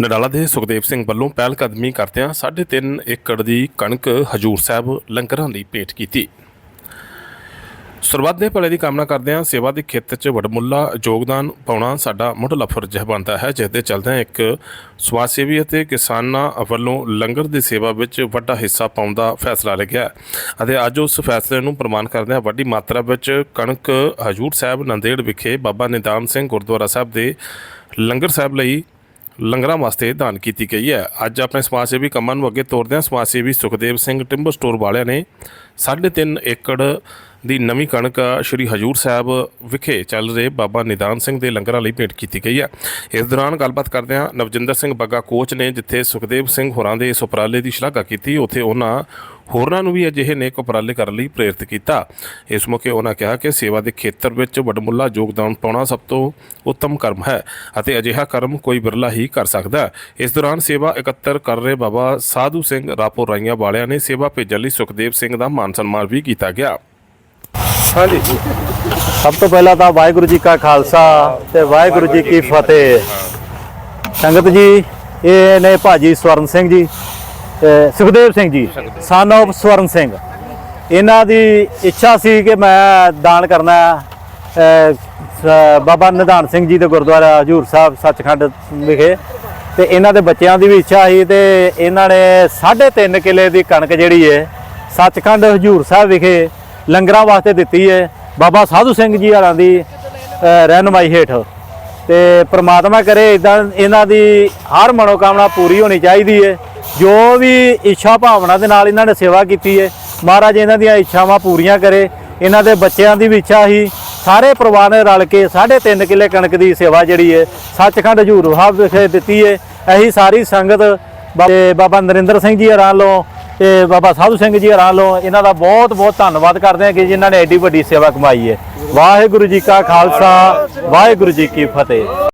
ਨਡਾਲਾ ਦੇ ਸੁਖਦੇਵ ਸਿੰਘ ਵੱਲੋਂ ਪਹਿਲ ਕਦਮੀ ਕਰਦਿਆਂ 3.5 ਏਕੜ ਦੀ ਕਣਕ ਹਜੂਰ ਸਾਹਿਬ ਲੰਗਰਾਂ ਲਈ ਭੇਟ ਕੀਤੀ। ਸਰਬੱਤ ਦੇ ਭਲੇ ਦੀ ਕਾਮਨਾ ਕਰਦਿਆਂ ਸੇਵਾ ਦੇ ਖੇਤਰ 'ਚ ਵਡਮੁੱਲਾ ਯੋਗਦਾਨ ਪਾਉਣਾ ਸਾਡਾ ਮੁੱਢਲਾ ਫਰਜ਼ ਬਣਦਾ ਹੈ, ਜਿਸ ਦੇ ਚੱਲਦਿਆਂ ਇੱਕ ਸਮਾਜ ਸੇਵੀ ਅਤੇ ਕਿਸਾਨਾਂ ਵੱਲੋਂ ਲੰਗਰ ਦੀ ਸੇਵਾ ਵਿੱਚ ਵੱਡਾ ਹਿੱਸਾ ਪਾਉਣ ਦਾ ਫੈਸਲਾ ਲਿਆ ਅਤੇ ਅੱਜ ਉਸ ਫੈਸਲੇ ਨੂੰ ਪ੍ਰਮਾਣ ਕਰਦਿਆਂ ਵੱਡੀ ਮਾਤਰਾ ਵਿੱਚ ਕਣਕ ਹਜੂਰ ਸਾਹਿਬ ਨੰਦੇੜ ਵਿਖੇ ਬਾਬਾ ਨਿਦਾਨ ਸਿੰਘ ਗੁਰਦੁਆਰਾ ਸਾਹਿਬ ਦੇ ਲੰਗਰ ਸਾਹਿਬ ਲਈ ਲੰਗਰਾਂ ਵਾਸਤੇ ਦਾਨ ਕੀਤੀ ਗਈ ਹੈ। ਅੱਜ ਆਪਣੇ ਸਮਾਜ ਸੇਵੀ ਕੰਮਾਂ ਨੂੰ ਅੱਗੇ ਤੋਰਦਿਆਂ ਸਮਾਜ ਸੇਵੀ ਸੁਖਦੇਵ ਸਿੰਘ ਟਿੰਬਰ ਸਟੋਰ ਵਾਲਿਆਂ ਨੇ 3.5 ਏਕੜ ਦੀ ਨਵੀਂ ਕਣਕ ਸ਼੍ਰੀ ਹਜੂਰ ਸਾਹਿਬ ਵਿਖੇ ਚੱਲ ਰਹੇ ਬਾਬਾ ਨਿਦਾਨ ਸਿੰਘ ਦੇ ਲੰਗਰਾਂ ਲਈ ਭੇਟ ਕੀਤੀ ਗਈ ਹੈ। ਇਸ ਦੌਰਾਨ ਗੱਲਬਾਤ ਕਰਦਿਆਂ ਨਵਜਿੰਦਰ ਸਿੰਘ ਬੱਗਾ ਕੋਚ ਨੇ ਜਿੱਥੇ ਸੁਖਦੇਵ ਸਿੰਘ ਹੋਰਾਂ ਦੇ ਇਸ ਉਪਰਾਲੇ ਦੀ ਸ਼ਲਾਘਾ ਕੀਤੀ, ਉੱਥੇ ਉਹਨਾਂ ਹੋਰਨਾਂ ਨੂੰ ਵੀ ਅਜਿਹੇ ਨੇਕ ਉਪਰਾਲੇ ਕਰਨ ਲਈ ਪ੍ਰੇਰਿਤ ਕੀਤਾ। ਇਸ ਮੌਕੇ ਉਹਨਾਂ ਕਿਹਾ ਕਿ ਸੇਵਾ ਦੇ ਖੇਤਰ ਵਿੱਚ ਵਡਮੁੱਲਾ ਯੋਗਦਾਨ ਪਾਉਣਾ ਸਭ ਤੋਂ ਉੱਤਮ ਕਰਮ ਹੈ ਅਤੇ ਅਜਿਹਾ ਕਰਮ ਕੋਈ ਬਿਰਲਾ ਹੀ ਕਰ ਸਕਦਾ ਹੈ। ਇਸ ਦੌਰਾਨ ਸੇਵਾ ਇਕੱਤਰ ਕਰ ਰਹੇ ਬਾਬਾ ਸਾਧੂ ਸਿੰਘ ਰਾਪੋ ਰਾਈਆਂ ਵਾਲਿਆਂ ਨੇ ਸੇਵਾ ਭੇਜਣ ਲਈ ਸੁਖਦੇਵ ਸਿੰਘ ਦਾ ਮਾਨ ਸਨਮਾਨ ਵੀ ਕੀਤਾ ਗਿਆ। ਹਾਂਜੀ। ਸਭ ਤੋਂ ਪਹਿਲਾਂ ਤਾਂ ਵਾਹਿਗੁਰੂ ਜੀ ਕਾ ਖਾਲਸਾ ਤੇ ਵਾਹਿਗੁਰੂ ਜੀ ਕੀ ਫਤਿਹ। ਸੰਗਤ ਜੀ, ਇਹ ਨੇ ਭਾਜੀ ਸਵਰਨ ਸਿੰਘ ਜੀ। ਸੁਖਦੇਵ ਸਿੰਘ ਜੀ ਸਨ of ਸਵਰਨ ਸਿੰਘ। ਇਹਨਾਂ ਦੀ ਇੱਛਾ ਸੀ ਕਿ ਮੈਂ ਦਾਨ ਕਰਨਾ ਬਾਬਾ ਨਿਧਾਨ ਸਿੰਘ ਜੀ ਦੇ ਗੁਰਦੁਆਰਾ ਹਜੂਰ ਸਾਹਿਬ ਸੱਚਖੰਡ ਵਿਖੇ। ਤੇ ਇਹਨਾਂ ਦੇ ਬੱਚਿਆਂ ਦੀ ਵੀ ਇੱਛਾ ਸੀ ਤੇ ਇਹਨਾਂ ਨੇ 3.5 ਕਿੱਲੇ ਦੀ ਕਣਕ ਜਿਹੜੀ ਹੈ ਸੱਚਖੰਡ ਹਜੂਰ ਸਾਹਿਬ ਵਿਖੇ ਲੰਗਰਾਂ ਵਾਸਤੇ ਦਿੱਤੀ ਹੈ ਬਾਬਾ ਸਾਧੂ ਸਿੰਘ ਜੀ ਹਰਾਂ ਦੀ ਅਹ, ਰਹਿਨੁਮਾਈ ਹੇਠ। ਤੇ ਪ੍ਰਮਾਤਮਾ ਕਰੇ ਇਦਾਂ ਇਹਨਾਂ ਦੀ ਹਰ ਮਨੋਕਾਮਨਾ ਪੂਰੀ ਹੋਣੀ ਚਾਹੀਦੀ ਹੈ ਜੋ ਵੀ ਇੱਛਾ ਭਾਵਨਾ ਦੇ ਨਾਲ ਇਹਨਾਂ ਨੇ ਸੇਵਾ ਕੀਤੀ ਹੈ ਮਹਾਰਾਜ ਇਹਨਾਂ ਦੀਆਂ ਇੱਛਾਵਾਂ ਪੂਰੀਆਂ ਕਰੇ, ਇਹਨਾਂ ਦੇ ਬੱਚਿਆਂ ਦੀ ਵੀ ਇੱਛਾ ਹੀ, ਸਾਰੇ ਪਰਿਵਾਰ ਨੇ ਰਲ ਕੇ 3.5 ਕਿੱਲੇ ਕਣਕ ਦੀ ਸੇਵਾ ਜਿਹੜੀ ਹੈ ਸੱਚਖੰਡ ਹਜੂਰ ਸਾਹਿਬ ਵਿਖੇ ਦਿੱਤੀ ਹੈ ਇਹੀ ਸਾਰੀ ਸੰਗਤ ਬਾਬਾ ਨਰਿੰਦਰ ਸਿੰਘ ਜੀ ਹਰਾਂ ਵੱਲੋਂ ਤੇ ਬਾਬਾ ਸਾਧੂ ਸਿੰਘ ਜੀ ਹਰਾਂ ਵੱਲੋਂ ਇਹਨਾਂ ਦਾ ਬਹੁਤ ਬਹੁਤ ਧੰਨਵਾਦ ਕਰਦੇ ਹਾਂ ਕਿ ਜਿਨ੍ਹਾਂ ਨੇ ਐਡੀ ਵੱਡੀ ਸੇਵਾ ਕਮਾਈ ਹੈ ਵਾਹਿਗੁਰੂ ਜੀ ਕਾ ਖਾਲਸਾ, ਵਾਹਿਗੁਰੂ ਜੀ ਕੀ ਫਤਿਹ।